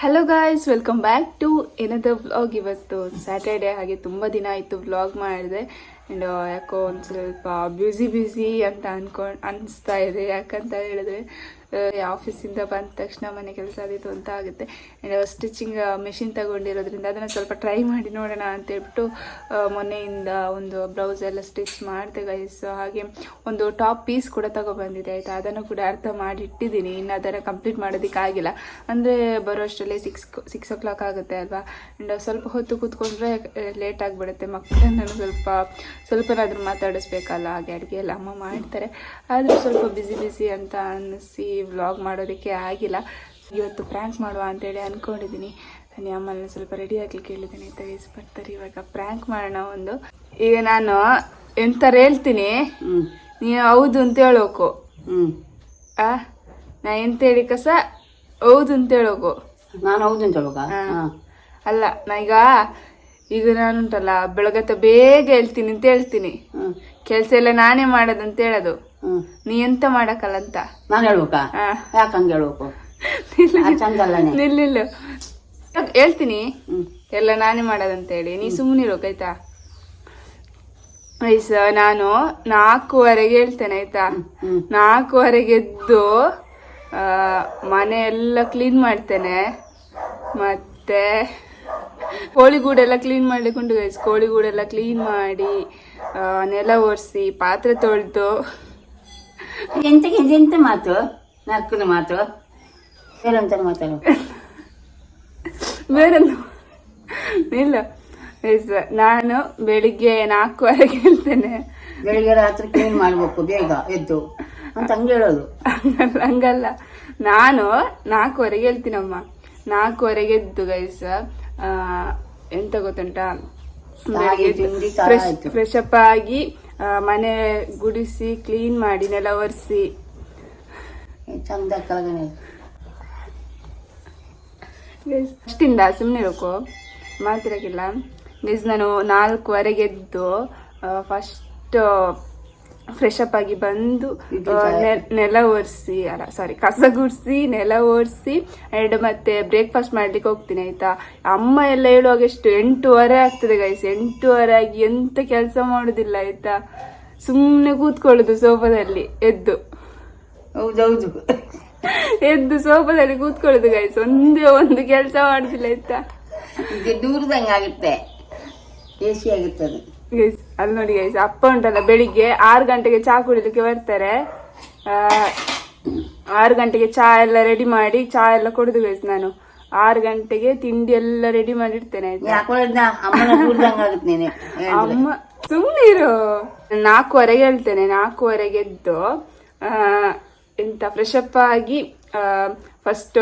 Hello guys welcome back to ಏನದ vlog ಇವತ್ತು Saturday ಹಾಗೆ ತುಂಬ ದಿನ ಆಯಿತು ವ್ಲಾಗ್ ಮಾಡಿದೆ. ಆ್ಯಂಡ್ ಯಾಕೋ ಒಂದು ಸ್ವಲ್ಪ ಬ್ಯುಸಿ ಬ್ಯುಸಿ ಅಂತ ಅನ್ಕೊಂಡು, ಅನಿಸ್ತಾ ಇದೆ. ಯಾಕಂತ ಹೇಳಿದ್ರೆ ಆಫೀಸಿಂದ ಬಂದ ತಕ್ಷಣ ಮನೆ ಕೆಲಸ ಅದಿತ್ತು ಅಂತ ಆಗುತ್ತೆ. ಆ್ಯಂಡ್ ಸ್ಟಿಚಿಂಗ್ ಮೆಷಿನ್ ತಗೊಂಡಿರೋದ್ರಿಂದ ಅದನ್ನು ಸ್ವಲ್ಪ ಟ್ರೈ ಮಾಡಿ ನೋಡೋಣ ಅಂತ ಹೇಳ್ಬಿಟ್ಟು ಮೊನ್ನೆಯಿಂದ ಒಂದು ಬ್ಲೌಸ್ ಎಲ್ಲ ಸ್ಟಿಚ್ ಮಾಡಿದೆ ಗೈಸ್ ಹಾಗೆ ಒಂದು ಟಾಪ್ ಪೀಸ್ ಕೂಡ ತಗೊಬಂದಿದೆ, ಆಯಿತಾ? ಅದನ್ನು ಕೂಡ ಅರ್ಥ ಮಾಡಿ ಇಟ್ಟಿದ್ದೀನಿ. ಇನ್ನು ಅದನ್ನು ಕಂಪ್ಲೀಟ್ ಮಾಡೋದಕ್ಕಾಗಿಲ್ಲ ಅಂದರೆ ಬರೋಷ್ಟರಲ್ಲಿ ಸಿಕ್ಸ್ ಸಿಕ್ಸ್ ಓ ಕ್ಲಾಕ್ ಆಗುತ್ತೆ ಅಲ್ವಾ? ಆ್ಯಂಡ್ ಸ್ವಲ್ಪ ಹೊತ್ತು ಕೂತ್ಕೊಂಡ್ರೆ ಲೇಟ್ ಆಗಿಬಿಡುತ್ತೆ. ಮಕ್ಕಳನ್ನು ಸ್ವಲ್ಪ ಸ್ವಲ್ಪನಾದ್ರೂ ಮಾತಾಡಿಸ್ಬೇಕಲ್ಲ ಹಾಗೆ ಅಡುಗೆ ಎಲ್ಲ ಅಮ್ಮ ಮಾಡ್ತಾರೆ. ಆದರೂ ಸ್ವಲ್ಪ ಬ್ಯುಸಿ ಬ್ಯುಸಿ ಅಂತ ಅನ್ನಿಸಿ ವ್ಲಾಗ್ ಮಾಡೋದಕ್ಕೆ ಆಗಿಲ್ಲ. ಇವತ್ತು ಪ್ರ್ಯಾಂಕ್ ಮಾಡುವ ಅಂತೇಳಿ ಅಂದ್ಕೊಂಡಿದ್ದೀನಿ ನಾನು ಅಮ್ಮನ ಸ್ವಲ್ಪ ರೆಡಿ ಕೇಳಿದ್ದೀನಿ ಹೇಳಿದ್ದೀನಿ ಆಯ್ತಾ ಬರ್ತಾರೆ ಇವಾಗ ಪ್ರ್ಯಾಂಕ್ ಮಾಡೋಣ ಒಂದು. ಈಗ ನಾನು ಎಂಥರು ಹೇಳ್ತೀನಿ. ನೀವು ಹೌದು ಅಂತ ಹೇಳೋಕು. ಆ? ನಾ ಎಂತ ಹೇಳಿ ಕಸ? ಹೌದು ಅಂತ ಹೇಳೋಕು. ನಾನು ಹೌದು ಅಂತ ಹೇಳೋಕ ಹಾ. ಅಲ್ಲ ನಾ ಈಗ ಈಗ ನಾನುಂಟಲ್ಲ ಬೆಳಗತ್ತ ಬೇಗ ಹೇಳ್ತೀನಿ ಅಂತ ಹೇಳ್ತೀನಿ. ಕೆಲ್ಸ ಎಲ್ಲ ನಾನೇ ಮಾಡೋದಂತ ಹೇಳೋದು. ನೀ ಎಂತ ಮಾಡಕ್ಕಲ್ಲ ನಾನು ಹೇಳ್ಬೇಕಾ? ಹೇಳ್ಬೇಕು? ನಿಲ್ಲಿಲ್ಲ ಹೇಳ್ತೀನಿ? ಎಲ್ಲ ನಾನೇ ಮಾಡೋದಂತ ಹೇಳಿ. ನೀ ಸುಮ್ಮನಿರೋಕ್ ಆಯ್ತಾ? ಐಸ ನಾನು ನಾಲ್ಕೂವರೆಗೆ ಹೇಳ್ತೇನೆ ಆಯ್ತಾ? ನಾಲ್ಕೂವರೆಗೆ ಎದ್ದು ಮನೆ ಎಲ್ಲ ಕ್ಲೀನ್ ಮಾಡ್ತೇನೆ. ಮತ್ತೆ ಕೋಳಿಗೂಡೆಲ್ಲ ಕ್ಲೀನ್ ಮಾಡ್ಲಿಕ್ಕುಂಟು ಗೈಸ್ ಕೋಳಿಗೂಡೆಲ್ಲ ಕ್ಲೀನ್ ಮಾಡಿ ನೆಲ ಒರೆಸಿ ಪಾತ್ರೆ ತೊಳೆದು. ಎಂತ ಇದೆಂತ ಮಾತು? ನಕ್ಕನ ಮಾತು? ಬೇರೆಂತ ಮಾತಾಡು. ಬೇರೆ ಇಲ್ಲ. ಗೈಸ್ ನಾನು ಬೆಳಿಗ್ಗೆ ನಾಲ್ಕೂವರೆಗೆ ಹೇಳ್ತೇನೆ ಬೆಳಿಗ್ಗೆ ರಾತ್ರಿ ಕ್ಲೀನ್ ಮಾಡ್ಬೇಕು ಬೇಗ ಎದ್ದು. ಅಂತ ಹಂಗೆ ಹೇಳೋದು. ಹಂಗಲ್ಲ ಹಂಗಲ್ಲ. ನಾನು ನಾಲ್ಕುವರೆಗೆ ಹೇಳ್ತೀನಮ್ಮ ನಾಲ್ಕುವರೆಗೆ ಎದ್ದು ಗೈಸ್ ಎಂತ ಗೊತ್ತುಂಟ? ಫ್ರೆಶ್. ಫ್ರೆಶ್ ಅಪ್ ಆಗಿ ಮನೆ ಗುಡಿಸಿ ಕ್ಲೀನ್ ಮಾಡಿ ನೆಲ ಒರೆಸಿ. ಚಂದ ಅಷ್ಟಿಂದ ಸುಮ್ಮನೆ ಇರೋಕು ಮಾತಿರಕ್ಕಿಲ್ಲ ಗೈಸ್ ನಾನು ನಾಲ್ಕುವರೆಗೆ ಎದ್ದು ಫಸ್ಟ್ ಫ್ರೆಶ್ ಅಪ್ ಆಗಿ ಬಂದು ನೆಲ ಒರೆಸಿ ಅಲ್ಲ ಸಾರಿ ಕಸ ಗುಡಿಸಿ ನೆಲ ಒರೆಸಿ ಎರಡು ಮತ್ತೆ ಬ್ರೇಕ್ಫಾಸ್ಟ್ ಮಾಡ್ಲಿಕ್ಕೆ ಹೋಗ್ತೀನಿ ಆಯ್ತಾ? ಅಮ್ಮ ಎಲ್ಲ ಹೇಳುವಾಗ ಎಷ್ಟು ಎಂಟೂವರೆ ಆಗ್ತದೆ ಗೈಸ್ ಎಂಟೂವರೆ ಆಗಿ ಎಂತ ಕೆಲಸ ಮಾಡುದಿಲ್ಲ ಆಯ್ತಾ? ಸುಮ್ಮನೆ ಕೂತ್ಕೊಳ್ಳೋದು ಸೋಫಾದಲ್ಲಿ ಎದ್ದು. ಹೌದೌದು. ಎದ್ದು ಸೋಫಾದಲ್ಲಿ ಕೂತ್ಕೊಳ್ಳೋದು ಗೈಸ್ ಒಂದೇ ಒಂದು ಕೆಲಸ ಮಾಡುದಿಲ್ಲ ಆಯ್ತಾ? ಆಗುತ್ತೆ ಆಗುತ್ತೆ ಗೈಸ್ ಅಲ್ಲಿ ನೋಡಿ ಗೈಸ್ ಅಪ್ಪ ಉಂಟಲ್ಲ ಬೆಳಿಗ್ಗೆ ಆರು ಗಂಟೆಗೆ ಚಹಾ ಕುಡಿಲಿಕ್ಕೆ ಬರ್ತಾರೆ. ಆ, ಆರು ಗಂಟೆಗೆ ಚಹಾ ಎಲ್ಲ ರೆಡಿ ಮಾಡಿ ಚಹಾ ಎಲ್ಲ ಕುಡಿದು ಗೈಸ್ ನಾನು. ಆರು ಗಂಟೆಗೆ ತಿಂಡಿ ಎಲ್ಲ ರೆಡಿ ಮಾಡಿರ್ತೇನೆ ಅಮ್ಮ ಸುಮ್ಮನೆ ಇರು. ನಾಲ್ಕುವರೆಗೆ ಹೇಳ್ತೇನೆ ನಾಲ್ಕುವರೆಗೆ ಎದ್ದು ಆ, ಎಂತ ಫ್ರೆಶ್ ಅಪ್ ಆಗಿ ಫಸ್ಟ್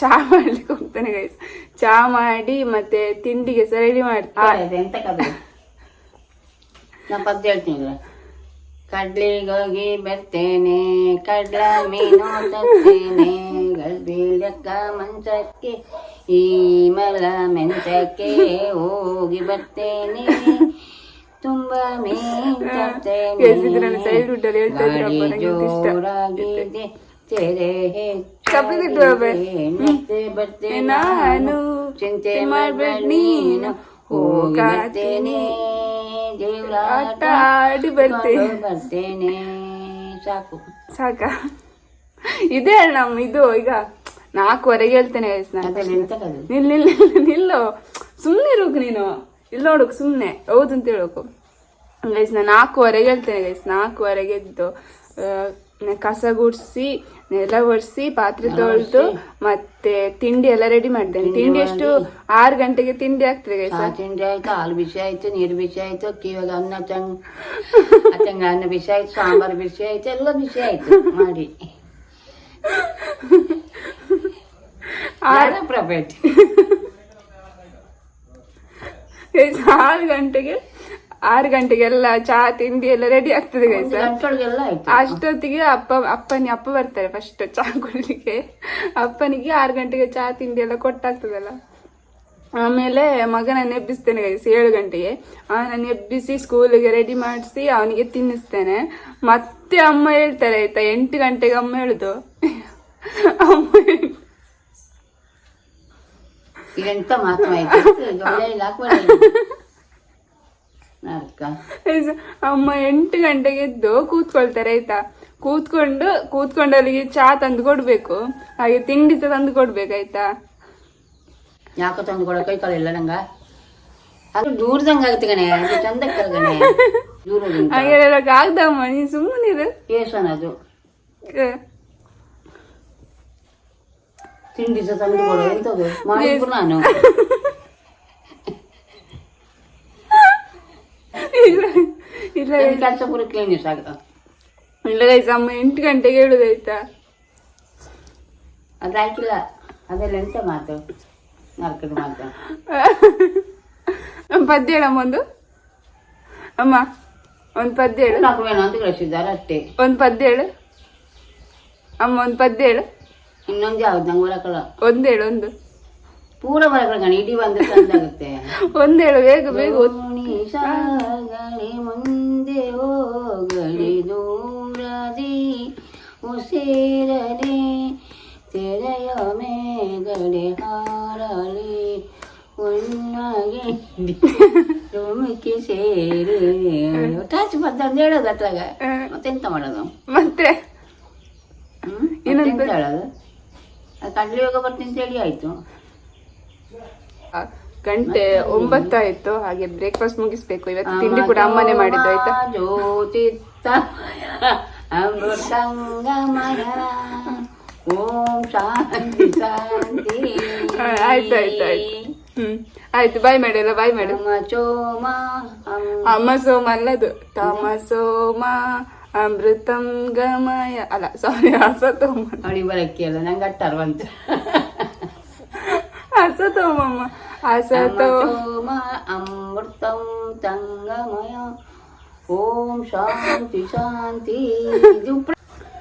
ಚಹಾ ಮಾಡ್ಲಿಕ್ಕೆ ಹೋಗ್ತೇನೆ ಗೈಸ್ ಚಹಾ ಮಾಡಿ ಮತ್ತೆ ತಿಂಡಿಗೆ ಸಹ ರೆಡಿ ಮಾಡ್ತೇನೆ ನಾ ಪದ್ಯ ಹೇಳ್ತೀನಿ ಕಡ್ಲಿಗೋಗಿ ಬರ್ತೇನೆ ಕಡ್ಲ ಮೀನು ತರ್ತೇನೆ ಗಲ್ಬೀಳಕ್ಕ ಮಂಚಕ್ಕೆ ಈ ಮಲ ಮೆಂಚಕ್ಕೆ ಹೋಗಿ ಬರ್ತೇನೆ. ತುಂಬ ಮೀನು ತರ್ತೇನೆ. ಗಾಡಿ. ಜೋರಾಗಿದೆ ತೆರೆ ಬರ್ತೇನೆ ನಾನು ಚಿಂತೆ ಮಾಡ್ಬೇಡ ನೀನು. ಹೋಗಿ ಬರ್ತೇನೆ. ದೇವ್ರ ಆಟ ಆಡಿ ಬರ್ತೇನೆ. ಬರ್ತೇನೆ. ಸಾಕು. ಸಾಕ? ಇದೇ ನಮ್ ಇದು ಈಗ ನಾಲ್ಕುವರೆಗೆ ಹೇಳ್ತೇನೆ ನಿಲ್ ನಿಲ್ ನಿಲ್ಲು. ಸುಮ್ಮನೆ ಇರೋಕು ನೀನು. ಇಲ್ಲಿ ನೋಡುಕ್ ಸುಮ್ಮನೆ ಹೌದು ಅಂತ ಹೇಳೋಕು. ಗೈಸ್ ನಾನು ನಾಲ್ಕುವರೆಗೆ ಹೇಳ್ತೇನೆ ಗೈಸ್ ನಾಲ್ಕುವರೆಗೆ ಎದ್ದು ನೆ- ಕಸ ಗುಡಿಸಿ ನೆಲ ಒರೆಸಿ ಪಾತ್ರೆ ತೊಳೆದು ಮತ್ತೆ ತಿಂಡಿ ಎಲ್ಲ ರೆಡಿ ಮಾಡ್ತೇನೆ. ತಿಂಡಿ ಎಷ್ಟು? ಆರು ಗಂಟೆಗೆ ತಿಂಡಿ ಆಗ್ತದೆ ತಿಂಡಿ ಆಯ್ತು ಹಾಲು ಬಿಸಿ ಆಯ್ತು ನೀರು ಬಿಸಿ ಆಯ್ತು ಕಿವಾಗ ಅನ್ನ ಚಂಗ್ ಚಂಗ ಅನ್ನ ಬಿಸಿ ಆಯ್ತು ಸಾಂಬಾರು ಬಿಸಿ ಆಯ್ತು ಎಲ್ಲ ಬಿಸಿ ಆಯ್ತು. ಮಾಡಿ. ಆರು ಪ್ರಪೇಟ್ ಆರು ಗಂಟೆಗೆ ಆರು ಗಂಟೆಗೆಲ್ಲ ಚಹಾ ತಿಂಡಿ ಎಲ್ಲ ರೆಡಿ ಆಗ್ತದೆ ಗೈಸ್ ಅಷ್ಟೊತ್ತಿಗೆ ಅಪ್ಪ ಅಪ್ಪನಿ ಅಪ್ಪ ಬರ್ತಾರೆ ಫಸ್ಟ್ ಚಹಾ ಕುಡಿಲಿಕ್ಕೆ. ಅಪ್ಪನಿಗೆ ಆರು ಗಂಟೆಗೆ ಚಹಾ ತಿಂಡಿ ಎಲ್ಲ ಕೊಟ್ಟಾಗ್ತದಲ್ಲ. ಆಮೇಲೆ ಮಗನನ್ನು ಎಬ್ಬಿಸ್ತೇನೆ ಗೈಸ್ ಏಳು ಗಂಟೆಗೆ. ಅವನನ್ನು ಎಬ್ಬಿಸಿ ಸ್ಕೂಲಿಗೆ ರೆಡಿ ಮಾಡಿಸಿ ಅವನಿಗೆ ತಿನ್ನಿಸ್ತೇನೆ. ಮತ್ತೆ ಅಮ್ಮ ಹೇಳ್ತಾರೆ ಆಯ್ತಾ ಎಂಟು ಗಂಟೆಗೆ ಅಮ್ಮ ಹೇಳುದು? ಅಮ್ಮ ಇದೆಂತ ಮಾತು ಅಮ್ಮ ಎಂಟು ಗಂಟೆಗೆ ಎದ್ದು ಕೂತ್ಕೊಳ್ತಾರೆ ಆಯ್ತಾ? ಕೂತ್ಕೊಂಡು ಕೂತ್ಕೊಂಡು ಅಲ್ಲಿಗೆ ಚಾ ತಂದು ಕೊಡ್ಬೇಕು ಹಾಗೆ ತಿಂಡಿ ಸಹ ತಂದು ಕೊಡ್ಬೇಕಾಯ್ತಾ ಯಾಕೋ ತಂದು ಕೊಡೋ ಕೈ ಕಾಲಿಲ್ಲ ನಂಗ? ಅದು ದೂರದಂಗ ಆಗುತ್ತೆ ಕಣೆ ಚಂದ ಕಣೆ. ದೂರದಿಂದ. ಹಾಗೆ ಆಗ್ದಮ್ಮ ನೀನ್ ಸುಮ್ಮನಿರು ಏಸನ ಅದು. ತಿಂಡಿ ಸಹ ತಂದು ಕೊಡು ಎಂತದು ಮಾಡಿದ್ರು ನಾನು. ಇಲ್ಲ ಕೆಲಸ ಪೂರ ಕ್ಲೀನ್ ಆಗುತ್ತಾ? ಇಲ್ಲ ಗೈಸ್ ಅಮ್ಮ ಎಂಟು ಗಂಟೆಗೆ ಹೇಳುದಾಯ್ತಾ ಅದಾಯ್ತಿಲ್ಲ ಅದೆಲ್ಲ ಎಂತ ಮಾತು ನರ್ಕದ ಮಾತು ಒಂದ್ ಪದ್ಯ ಹೇಳಮ್ಮ ಒಂದು. ಅಮ್ಮ ಒಂದು ಪದ್ಯ ಹೇಳು. ಹಾಕುವೇನೋ ಅಂತ ಕಳಿಸಿದ್ದಾರೆ ಅಷ್ಟೇ. ಒಂದು ಪದ್ಯ ಹೇಳು. ಅಮ್ಮ ಒಂದು ಪದ್ಯ ಹೇಳು. ಇನ್ನೊಂದು ಯಾವ್ದು? ನಂಗೆ ಬರಕಲ್ಲ ಒಂದು ಹೇಳು ಒಂದು. ಪೂರ ಬರಕಲ್ಲ ಇಡಿ ಬಂದು ಚಂದಾಗುತ್ತೆ ಒಂದ್ ಹೇಳು ಬೇಗ ಬೇಗ ಸಾಗಲಿ ಮುಂದೆ ಹೋಗಲಿ ದೂರದಿ ಉಸಿರಲಿ ತೆರೆಯ ಮೇಗಡೆ ಹಾರಲಿ ಉಣ್ಣಗೆ ಧುಮುಕಿ ಸೇರಿ. ಟಾಚ್ ಅಂತ ಹೇಳೋದು ಅತ್ಲಾಗ. ಮತ್ತೆ ಮತ್ತೆಂತ ಮಾಡೋದು? ಮತ್ತೆ? ಮತ್ತೆಂತ ಹೇಳೋದು? ಅದು ಕಡ್ಲಿ ಯೋಗ ಬರ್ತೀನಿ ಅಂತ ಹೇಳಿ ಆಯ್ತು. ಗಂಟೆ ಒಂಬತ್ತಾಯ್ತು ಹಾಗೆ ಬ್ರೇಕ್ಫಾಸ್ಟ್ ಮುಗಿಸ್ಬೇಕು. ಇವತ್ತು ತಿಂಡಿ ಕೂಡ ಅಮ್ಮನೇ ಮಾಡಿದ್ದು ಆಯ್ತಾ? ಆಯ್ತು ಆಯ್ತು ಆಯ್ತು. ಹ್ಮ್ ಆಯ್ತು ಬಾಯ್ ಮಾಡಿಲ್ಲ ಬಾಯ್ ಮಾಡು. ಅಮ್ಮ ಸೋಮ ಅಲ್ಲದು. ತಮ ಸೋಮ ಅಮೃತಂ ಗಮಯ ಅಲ್ಲ ಸಾರಿ ಅಸತೋಮ. ಅವಳಿ ಬರಕ್ಕೆ ಅಲ್ಲ ನಂಗೆ ಅಟ್ಟಾರ ಅಸತೋ ಸೋಮ ಅಮೃತಂ ತಂಗಮಯ. ಓಂ ಶಾಂತಿ ಶಾಂತಿ.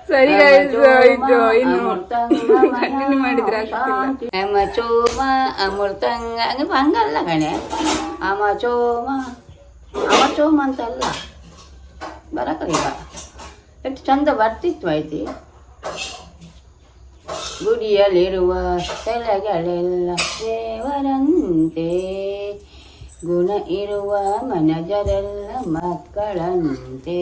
ಸರಿ ಇದು ಇನ್ನು ಕಂಟಿನ್ಯೂ ಮಾಡಿದ್ರೆ ಅಮಚೋಮ ಅಮೃತಂಗ ಹಂಗೆ ಹಂಗಲ್ಲ ಕಣೆ. ಅಮಚೋಮ ಅಮಚೋಮ ಅಂತಲ್ಲ. ಬರಕಲಿಲ್ಲ ಎಷ್ಟು ಚಂದ ಬರ್ತಿತ್ತು ಐತಿ. ಗುಡಿಯಲ್ಲಿರುವ ಸ್ಥಳಗಳೆಲ್ಲ ದೇವರಂತೆ ಗುಣ ಇರುವ ಮನಜರೆಲ್ಲ ಮಕ್ಕಳಂತೆ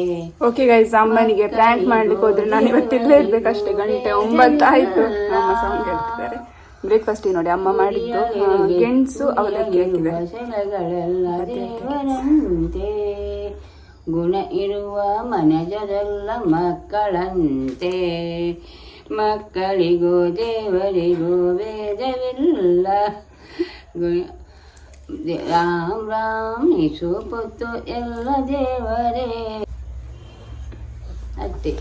ಓಕೆ ಗೈಸ್ ಅಮ್ಮನಿಗೆ ಪ್ರ್ಯಾಂಕ್ ಮಾಡ್ಲಿಕ್ಕೆ ಹೋದ್ರೆ ನಾನು ಇವತ್ತು ಇಲ್ಲೇ ಇರ್ಬೇಕಷ್ಟೇ ಗಂಟೆ ಒಂಬತ್ತಾಯ್ತು. ನಮ್ಮ ಸಾಂಗ್ ಹೇಳ್ತಿದ್ದಾರೆ ಬ್ರೇಕ್ಫಾಸ್ಟ್ ನೋಡಿ ಅಮ್ಮ ಮಾಡಿದ್ದು ಗೆಣಸು ಅವಲಕ್ಕಿ ದೇವರಂತೆ ಗುಣ ಇರುವ ಮನಜರೆಲ್ಲ ಮಕ್ಕಳಂತೆ ಮಕ್ಕಳಿಗೂ ದೇವರಿಗೂ ಭೇದವಿಲ್ಲ. ಗುಣ ದೇ- ರಾಮ್ ರಾಮ್ ನಿಸು ಪೊತ್ತು ಎಲ್ಲ ದೇವರೇ. ಅಷ್ಟೇ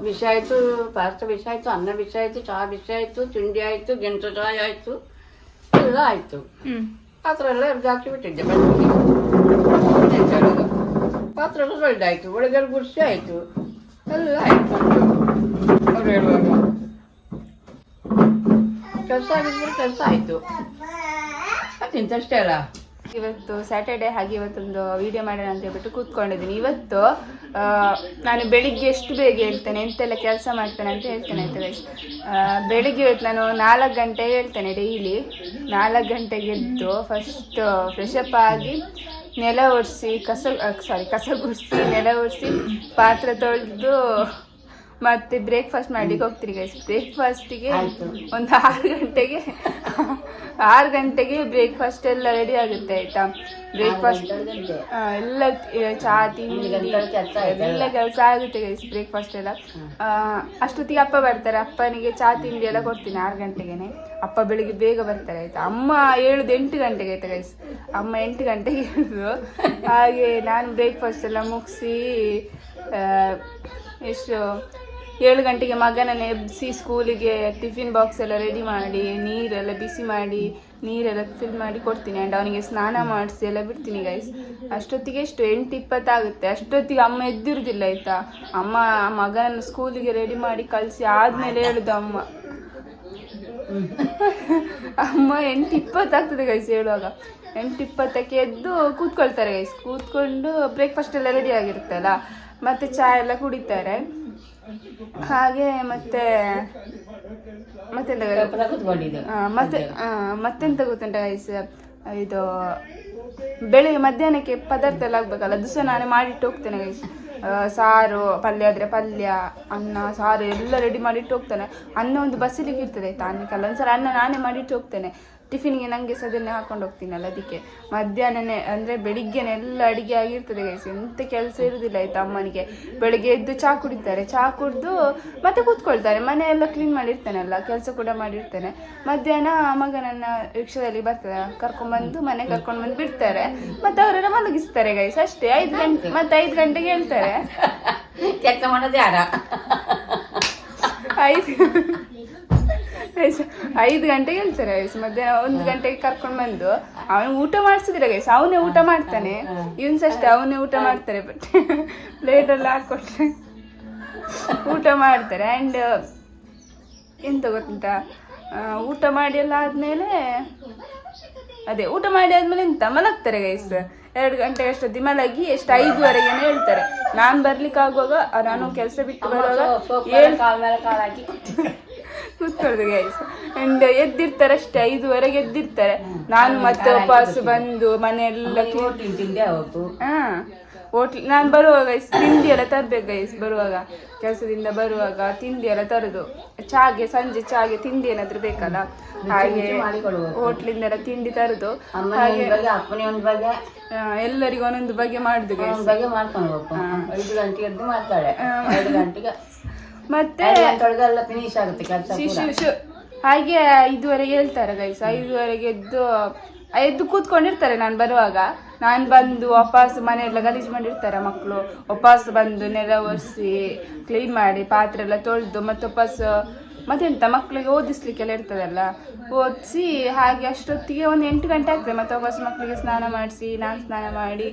ವಿಷ ಆಯ್ತು ಪಾಸ್ತ ವಿಷ ಆಯ್ತು ಅನ್ನ ವಿಷ ಆಯ್ತು ಚಹಾ ವಿಷ ಆಯ್ತು ತಿಂಡಿ ಆಯ್ತು ಗೆಣಸು ಚಾಯ್ ಆಯ್ತು ಎಲ್ಲ ಆಯ್ತು. ಹ್ಮ್. ಪಾತ್ರೆ ಎಲ್ಲ ಎರ್ದು ಹಾಕಿ ಬಿಟ್ಟಿದ್ದೆ ಬನ್ನಿ. ಎಂತ ಹೇಳೋದು ಪಾತ್ರೆ ಎಲ್ಲ ತೊಳೆದಾಯ್ತು ಒಳಗೆಲ್ಲ ಗುರ್ಸಿ ಆಯ್ತು ಎಲ್ಲ ಆಯ್ತು. ಅವ್ರು ಹೇಳುವಾಗ. ಕೆಲಸ ಆಗಿದ್ರೆ ಕೆಲಸ ಆಯ್ತು. ಅಷ್ಟೇ ಅಲ್ಲ ಇವತ್ತು ಸ್ಯಾಟರ್ಡೆ ಹಾಗೆ ಇವತ್ತೊಂದು ವಿಡಿಯೋ ಮಾಡೋಣ ಅಂತ ಹೇಳ್ಬಿಟ್ಟು ಕೂತ್ಕೊಂಡಿದ್ದೀನಿ. ಇವತ್ತು ನಾನು ಬೆಳಿಗ್ಗೆ ಎಷ್ಟು ಬೇಗ ಹೇಳ್ತೇನೆ, ಎಂತೆಲ್ಲ ಕೆಲಸ ಮಾಡ್ತೇನೆ ಅಂತ ಹೇಳ್ತೇನೆ ಅಂತ? ಬೆಳಿಗ್ಗೆ ಇವತ್ತು ನಾನು ನಾಲ್ಕು ಗಂಟೆಗೆ ಹೇಳ್ತೇನೆ ಡೈಲಿ ನಾಲ್ಕು ಗಂಟೆಗೆ ಎದ್ದು ಫಸ್ಟ್ ಫ್ರೆಶ್ ಅಪ್ ಆಗಿ ನೆಲ ಒರೆಸಿ, ಕಸ ಸಾರಿ ಕಸ ಗುಡಿಸಿ, ನೆಲ ಒರೆಸಿ ಪಾತ್ರೆ ತೊಳೆದು ಮತ್ತೆ ಬ್ರೇಕ್ಫಾಸ್ಟ್ ಮಾಡ್ಲಿಕ್ಕೆ ಹೋಗ್ತೀರಿ ಗೈಸ್ ಬ್ರೇಕ್ಫಾಸ್ಟಿಗೆ. ಒಂದು ಆರು ಗಂಟೆಗೆ ಆರು ಗಂಟೆಗೆ ಬ್ರೇಕ್ಫಾಸ್ಟ್ ಎಲ್ಲ ರೆಡಿ ಆಗುತ್ತೆ ಆಯ್ತಾ? ಬ್ರೇಕ್ಫಾಸ್ಟ್. ಎಲ್ಲ ಚಹಾ ತಿಂಡಿ ಎಲ್ಲ ಕೆಲಸ ಆಗುತ್ತೆ ಗೈಸ್ ಬ್ರೇಕ್ಫಾಸ್ಟ್ ಎಲ್ಲ. ಅಷ್ಟೊತ್ತಿಗೆ ಅಪ್ಪ ಬರ್ತಾರೆ. ಅಪ್ಪನಿಗೆ ಚಹಾ ತಿಂಡಿ ಎಲ್ಲ ಕೊಡ್ತೀನಿ ಆರು ಗಂಟೆಗೆನೆ. ಅಪ್ಪ ಬೆಳಿಗ್ಗೆ ಬೇಗ ಬರ್ತಾರೆ ಆಯ್ತಾ? ಅಮ್ಮ ಏಳುದು ಎಂಟು ಗಂಟೆಗೆ ಆಯ್ತಾ ಗೈಸ್ ಅಮ್ಮ ಎಂಟು ಗಂಟೆಗೆ ಹೇಳುದು ಹಾಗೆ ನಾನು ಬ್ರೇಕ್ಫಾಸ್ಟ್ ಎಲ್ಲ ಮುಗಿಸಿ ಎಷ್ಟು ಏಳು ಗಂಟೆಗೆ ಮಗನನ್ನು ಎಬ್ಬಿಸಿ ಸ್ಕೂಲಿಗೆ ಟಿಫಿನ್ ಬಾಕ್ಸ್ ಎಲ್ಲ ರೆಡಿ ಮಾಡಿ, ನೀರೆಲ್ಲ ಬಿಸಿ ಮಾಡಿ, ನೀರೆಲ್ಲ ಫಿಲ್ ಮಾಡಿ ಕೊಡ್ತೀನಿ ಆ್ಯಂಡ್ ಅವನಿಗೆ ಸ್ನಾನ ಮಾಡಿಸಿ ಎಲ್ಲ ಬಿಡ್ತೀನಿ ಗೈಸ್ ಅಷ್ಟೊತ್ತಿಗೆ ಎಷ್ಟು ಎಂಟು ಇಪ್ಪತ್ತಾಗುತ್ತೆ. ಅಷ್ಟೊತ್ತಿಗೆ ಅಮ್ಮ ಎದ್ದಿರುದಿಲ್ಲ ಆಯಿತಾ? ಅಮ್ಮ ಆ ಮಗನನ್ನು ಸ್ಕೂಲಿಗೆ ರೆಡಿ ಮಾಡಿ ಕಳಿಸಿ ಆದ್ಮೇಲೆ ಹೇಳುದು ಅಮ್ಮ. ಅಮ್ಮ ಎಂಟು ಇಪ್ಪತ್ತಾಗ್ತದೆ ಗೈಸ್ ಹೇಳುವಾಗ. ಎಂಟು ಇಪ್ಪತ್ತಕ್ಕೆ ಎದ್ದು ಕೂತ್ಕೊಳ್ತಾರೆ ಗೈಸ್ ಕೂತ್ಕೊಂಡು ಬ್ರೇಕ್ಫಾಸ್ಟ್ ಎಲ್ಲ ರೆಡಿ ಆಗಿರುತ್ತಲ್ಲ ಮತ್ತೆ ಚಹಾ ಎಲ್ಲ ಕುಡಿತಾರೆ. ಹಾಗೆ ಮತ್ತೆ ಮತ್ತೆಂತ ಮತ್ತೆ ಮತ್ತೆಂತ ಗೊತ್ತುಂಟ ಗೈಸ್ ಇದು ಬೆಳಿಗ್ಗೆ ಮಧ್ಯಾಹ್ನಕ್ಕೆ ಪದಾರ್ಥ ಎಲ್ಲ ಆಗ್ಬೇಕಲ್ಲ ಅದು ಸಹ ನಾನೇ ಮಾಡಿಟ್ಟು ಹೋಗ್ತೇನೆ ಗೈಸ್ ಸಾರು ಪಲ್ಯ ಆದರೆ ಪಲ್ಯ ಅನ್ನ ಸಾರು ಎಲ್ಲ ರೆಡಿ ಮಾಡಿಟ್ಟು ಹೋಗ್ತೇನೆ. ಅನ್ನ ಒಂದು ಬಸ್ಸಲಿಗೆ ಇರ್ತದೆ ಆಯ್ತಾ ಅನ್ನಕ್ಕೆಲ್ಲ ಒಂದ್ಸಲ ಅನ್ನ ನಾನೇ ಮಾಡಿಟ್ಟು ಹೋಗ್ತೇನೆ. ಟಿಫಿನ್ಗೆ ನನಗೆ ಸಹ ಅದನ್ನೇ ಹಾಕೊಂಡು ಹೋಗ್ತೀನಲ್ಲ ಅದಕ್ಕೆ. ಮಧ್ಯಾಹ್ನನೇ ಅಂದರೆ ಬೆಳಿಗ್ಗೆನೆ ಎಲ್ಲ ಅಡುಗೆ ಆಗಿರ್ತದೆ ಗೈಸ್ ಎಂತ ಕೆಲಸ ಇರುವುದಿಲ್ಲ ಆಯ್ತಾ ಅಮ್ಮನಿಗೆ. ಬೆಳಿಗ್ಗೆ ಎದ್ದು ಚಹಾ ಕುಡಿತಾರೆ. ಚಹಾ ಕುಡಿದು ಮತ್ತೆ ಕೂತ್ಕೊಳ್ತಾರೆ. ಮನೆ ಎಲ್ಲ ಕ್ಲೀನ್ ಮಾಡಿರ್ತಾನಲ್ಲ ಕೆಲಸ ಕೂಡ ಮಾಡಿರ್ತಾನೆ. ಮಧ್ಯಾಹ್ನ ಮಗನನ್ನ ರಿಕ್ಷಾದಲ್ಲಿ ಬರ್ತದೆ ಕರ್ಕೊಂಡ್ಬಂದು ಮನೆ ಕರ್ಕೊಂಡು ಬಂದು ಬಿಡ್ತಾರೆ. ಮತ್ತೆ ಅವರೆಲ್ಲ ಮಲಗಿಸ್ತಾರೆ ಗೈಸ್ ಅಷ್ಟೇ ಐದು ಗಂಟೆ ಮತ್ತೆ ಐದು ಗಂಟೆಗೆ ಹೇಳ್ತಾರೆ. ಕೆಲಸ ಮಾಡೋದು ಯಾರ ಐದು ಐದು ಗಂಟೆಗೆ ಹೇಳ್ತಾರೆ ಗೈಸ್ ಮಧ್ಯಾಹ್ನ ಒಂದು ಗಂಟೆಗೆ ಕರ್ಕೊಂಡು ಬಂದು ಅವನು ಊಟ ಮಾಡಿಸಿದ್ರೆ ಗೈಸ್ ಅವನೇ ಊಟ ಮಾಡ್ತಾನೆ ಇವನ್ಸ್ ಅಷ್ಟೇ ಅವನೇ ಊಟ ಮಾಡ್ತಾರೆ ಬಟ್ ಪ್ಲೇಟಲ್ಲಿ ಹಾಕೊಟ್ರೆ ಊಟ ಮಾಡ್ತಾರೆ ಆ್ಯಂಡ್ ಎಂತ ಗೊತ್ತುಂಟಾ ಊಟ ಮಾಡಿ ಎಲ್ಲ ಆದ್ಮೇಲೆ ಅದೇ ಊಟ ಮಾಡಿ ಆದ್ಮೇಲೆ ಎಂತ ಮಲಗ್ತಾರೆ ಗೈಸ್ ಎರಡು ಗಂಟೆ ಅಷ್ಟೊತ್ತಿ ಮಲಗಿ ಎಷ್ಟು ಐದುವರೆಗೆ ಹೇಳ್ತಾರೆ ನಾನು ಬರ್ಲಿಕ್ಕೆ ಆಗುವಾಗ ನಾನು ಕೆಲಸ ಬಿಟ್ಟು ಬರುವಾಗ ಕೂತ್ಕೊಳ್ದು ಗೈಸ್ ಅಂಡ್ ಎದ್ದಿರ್ತಾರೆ ಅಷ್ಟೇ ಐದುವರೆಗೆ ಎದ್ದಿರ್ತಾರೆ. ನಾನು ಮತ್ತೆ ವಾಪಸ್ ಬಂದು ಮನೆಯೆಲ್ಲ ಹಾ ಹೋಟ್ಲ್ ನಾನು ಬರುವಾಗ ಗೈಸ್ ತಿಂಡಿ ಎಲ್ಲ ತರ್ಬೇಕು ಗೈಸ್ ಬರುವಾಗ. ಕೆಲಸದಿಂದ ಬರುವಾಗ ತಿಂಡಿ ಎಲ್ಲ ತರದು. ಚಾಗೆ ಸಂಜೆ ಚಾಗೆ ತಿಂಡಿ ಏನಾದ್ರು ಬೇಕಲ್ಲ? ಹಾಗೆ ಹೋಟ್ಲಿಂದ ಎಲ್ಲ ತಿಂಡಿ ತರದು. ಹಾಗೆ ಬಗೆ ಅಪ್ಪನೇ ಒಂದು ಬಗೆ. ಆ, ಎಲ್ಲರಿಗೂ ಒಂದೊಂದು ಬಗೆ ಮಾಡುದು ಗೈಸ್ ಬಗೆ ಮಾಡ್ಕೊಂಡು ಹೋಗ್ಬೇಕು ಐದು ಗಂಟೆಗೆ ಮಾಡ್ತಾಳೆ. ಐದು ಗಂಟೆಗೆ ಮತ್ತೆ ಫಿನಿಶ್ ಆಗುತ್ತೆ ಕೆಲಸ ಹಾಗೆ ಐದುವರೆಗೆ ಹೇಳ್ತಾರೆ ಗೈಸ್ ಐದುವರೆಗೆ ಎದ್ದು ಎದ್ದು ಕೂತ್ಕೊಂಡಿರ್ತಾರೆ ನಾನು ಬರುವಾಗ. ನಾನು ಬಂದು ವಾಪಸ್ ಮನೆಯೆಲ್ಲ ಗಲೀಜು ಮಾಡಿರ್ತಾರೆ ಮಕ್ಕಳು ವಾಪಸ್ ಬಂದು ನೆಲ ಒರೆಸಿ ಕ್ಲೀನ್ ಮಾಡಿ ಪಾತ್ರೆ ಎಲ್ಲ ತೊಳೆದು ಮತ್ತೆ ವಾಪಸ್ ಮತ್ತೆಂತ ಮಕ್ಕಳಿಗೆ ಓದಿಸ್ಲಿಕ್ಕೆಲ್ಲ ಇರ್ತದಲ್ಲ. ಓದಿಸಿ ಹಾಗೆ ಅಷ್ಟೊತ್ತಿಗೆ ಒಂದು ಎಂಟು ಗಂಟೆ ಆಗ್ತದೆ. ಮತ್ತೆ ವಾಪಸ್ ಮಕ್ಕಳಿಗೆ ಸ್ನಾನ ಮಾಡಿಸಿ ನಾನು ಸ್ನಾನ ಮಾಡಿ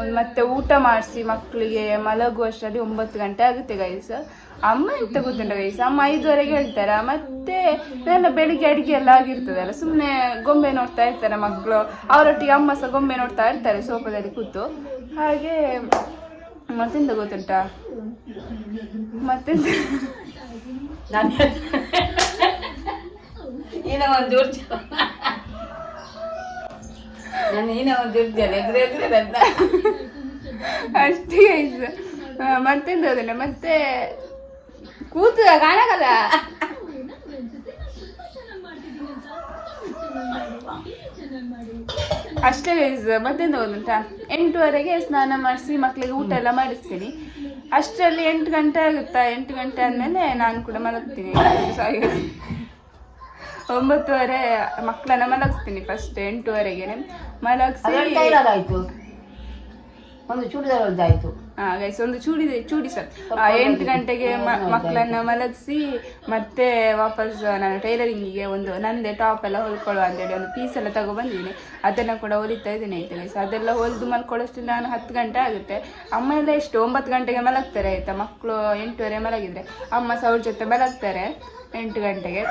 ಒಂದು ಮತ್ತೆ ಊಟ ಮಾಡಿಸಿ ಮಕ್ಕಳಿಗೆ ಮಲಗುವಷ್ಟರಲ್ಲಿ ಒಂಬತ್ತು ಗಂಟೆ ಆಗುತ್ತೆ ಗೈಸ್ ಅಮ್ಮ ಎಂತ ಗೊತ್ತುಂಟ ಗೈಸ್ ಅಮ್ಮ ಐದುವರೆಗೆ ಹೇಳ್ತಾರ? ಮತ್ತೆ ನನ್ನ ಬೆಳಿಗ್ಗೆ ಅಡಿಗೆ ಎಲ್ಲ ಆಗಿರ್ತದಲ್ಲ ಸುಮ್ಮನೆ ಗೊಂಬೆ ನೋಡ್ತಾ ಇರ್ತಾರೆ ಮಕ್ಕಳು ಅವರೊಟ್ಟಿಗೆ ಅಮ್ಮ ಸಹ ಗೊಂಬೆ ನೋಡ್ತಾ ಇರ್ತಾರೆ ಸೋಫಾದಲ್ಲಿ ಕೂತು. ಹಾಗೆ ಮತ್ತೆಂತ ಗೊತ್ತುಂಟ? ಮತ್ತೆಂತ? ಏನೋ ಒಂದು ನಾನು ಏನೋ ಒಂದು ಎದುರು ಎದುರು ಅಷ್ಟೇ ಗೈಸ್ ಮತ್ತೆಂತ ಗೊತ್ತುಂಟ? ಮತ್ತೆ ಕೂತು ಕಾಣಕಲ್ಲ. ಅಷ್ಟೇ ಮಧ್ಯಾಹ್ನ ಮತ್ತೆಂತ ಗೊತ್ತುಂಟ ಎಂಟುವರೆಗೆ ಸ್ನಾನ ಮಾಡಿಸಿ ಮಕ್ಕಳಿಗೆ ಊಟ ಎಲ್ಲ ಮಾಡಿಸ್ತೀನಿ. ಅಷ್ಟರಲ್ಲಿ ಎಂಟು ಗಂಟೆ ಆಗುತ್ತಾ? ಎಂಟು ಗಂಟೆ ಆದಮೇಲೆ ನಾನು ಕೂಡ ಮಲಗ್ತೀನಿ. ಒಂಬತ್ತುವರೆ ಮಕ್ಕಳನ್ನ ಮಲಗಿಸ್ತೀನಿ ಫಸ್ಟ್ ಎಂಟುವರೆಗೆ ಮಲಗಿಸಿ ಒಂದು ಚೂಡಿದಾರ್ ಹೊಲ್ದಾಯ್ತು ಹಾ ಗೈಸ್ ಒಂದು ಚೂಡಿ ಚೂಡಿ ಸರ್ ಎಂಟು ಗಂಟೆಗೆ ಮಕ್ಕಳನ್ನ ಮಲಗಿಸಿ ಮತ್ತೆ ವಾಪಸ್ ನಾನು ಟೈಲರಿಂಗಿಗೆ ಒಂದು ನಂದೇ ಟಾಪ್ ಎಲ್ಲ ಹೊಲ್ಕೊಳ್ಳುವ ಅಂತೇಳಿ ಒಂದು ಪೀಸ್ ಎಲ್ಲ ತಗೊಬಂದಿದ್ದೀನಿ ಅದನ್ನು ಕೂಡ ಹೊಲಿತಾ ಇದ್ದೀನಿ ಆಯ್ತು ಗೈಸ್ ಅದೆಲ್ಲ ಹೊಲಿದು ಮಲ್ಕೊಳ್ಳೋಷ್ಟು ನಾನು ಹತ್ತು ಗಂಟೆ ಆಗುತ್ತೆ. ಅಮ್ಮ ಎಲ್ಲ ಎಷ್ಟು? ಒಂಬತ್ತು ಗಂಟೆಗೆ ಮಲಗ್ತಾರೆ ಆಯ್ತಾ? ಮಕ್ಕಳು ಎಂಟುವರೆ ಮಲಗಿದ್ರೆ. ಅಮ್ಮ ಸೌರ್ ಜೊತೆ ಮಲಗ್ತಾರೆ ಎಂಟು ಗಂಟೆಗೆ.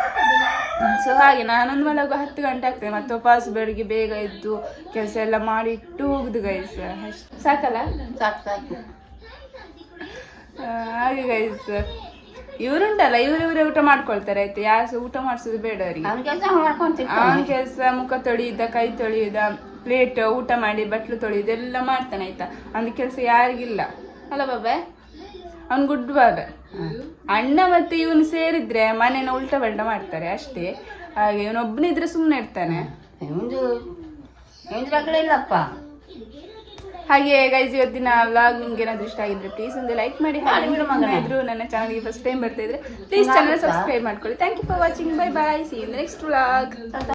ಸೊ ಹಾಗೆ ನಾನೊಂದು ಮಲಗು ಹತ್ತು ಗಂಟೆ ಆಗ್ತದೆ. ಮತ್ತೆ ವಾಪಸ್ ಬೆಳಿಗ್ಗೆ ಬೇಗ ಎದ್ದು ಕೆಲಸ ಎಲ್ಲ ಮಾಡಿಟ್ಟು ಹೋಗುದು ಗೈಸ್ ಸಾಕಲ್ಲ? ಸಾಕು ಸಾಕು. ಹಾಗೆ ಗೈಸ್ ಇವರುಂಟಲ್ಲ ಇವ್ರು ಇವರೇ ಊಟ ಮಾಡ್ಕೊಳ್ತಾರೆ ಆಯ್ತು? ಯಾರು ಊಟ ಮಾಡಿಸೋದು ಬೇಡ ಅವರಿಗೆ. ಅವನ ಕೆಲಸ ಮುಖ ತೊಳೆಯುದ ಕೈ ತೊಳೆಯುದ ಪ್ಲೇಟ್ ಊಟ ಮಾಡಿ ಬಟ್ಲು ತೊಳೆಯುದು ಎಲ್ಲ ಮಾಡ್ತಾನೆ ಆಯ್ತಾ? ಅಂದ ಕೆಲಸ ಯಾರಿಗಿಲ್ಲ. ಅಲ್ಲ ಬಾಬೆ? ಅವ್ನು ಗುಡ್ ಬಾಬೆ. ಅಣ್ಣ ಮತ್ತೆ ಇವನು ಸೇರಿದ್ರೆ ಮನೇನ ಉಲ್ಟ ಬಲ್ಟ ಮಾಡ್ತಾರೆ ಅಷ್ಟೇ. ಹಾಗೆ ಇವನೊಬ್ಬನಿದ್ರೆ ಸುಮ್ಮನೆ ಇರ್ತಾನೆ. ಇಲ್ಲಪ್ಪ. ಹಾಗೆ ಗೈಸ್ ಇವತ್ತಿನ ವ್ಲಾಗ್ ನಿಮ್ಗೆ ಏನಾದ್ರು ಇಷ್ಟ ಆಗಿದ್ರೆ ಪ್ಲೀಸ್ ಒಂದು ಲೈಕ್ ಮಾಡಿ. ಇದ್ರು ನನ್ನ ಚಾನಲ್ಗೆ ಫಸ್ಟ್ ಟೈಮ್ ಬರ್ತಾ ಇದ್ರೆ ಪ್ಲೀಸ್ ಚಾನಲ್ ಸಬ್ಸ್ಕ್ರೈಬ್ ಮಾಡ್ಕೊಳ್ಳಿ. Thank you for watching bye bye see next vlog